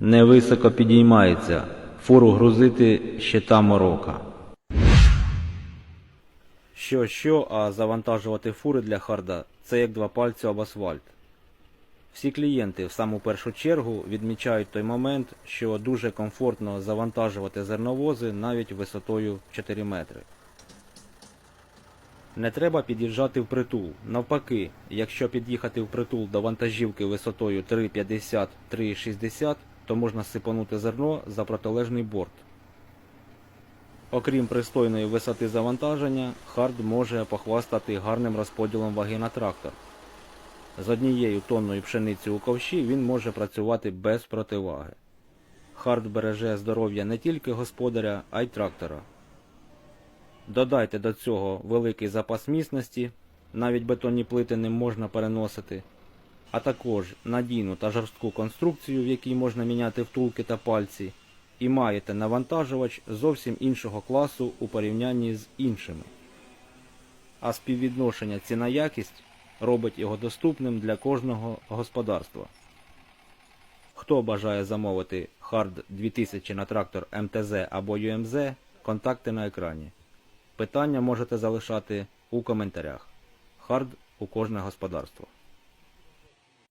Невисоко підіймається. Фуру грузити ще та морока. Що, що, а завантажувати фури для харда це як два пальці об асфальт. Всі клієнти в саму першу чергу відмічають той момент, що дуже комфортно завантажувати зерновози навіть висотою 4 метри. Не треба під'їжджати в притул. Навпаки, якщо під'їхати в притул до вантажівки висотою 3,50-3,60, то можна сипанути зерно за протилежний борт. Окрім пристойної висоти завантаження, хард може похвастати гарним розподілом ваги на трактор. З однією тонною пшениці у ковші він може працювати без противаги. Хард береже здоров'я не тільки господаря, а й трактора. Додайте до цього великий запас міцності, навіть бетонні плити не можна переносити, а також надійну та жорстку конструкцію, в якій можна міняти втулки та пальці, і маєте навантажувач зовсім іншого класу у порівнянні з іншими. А співвідношення ціна-якість робить його доступним для кожного господарства. Хто бажає замовити Hard 2000 на трактор МТЗ або ЮМЗ, контакти на екрані. Питання можете залишати у коментарях. Хард у кожне господарство.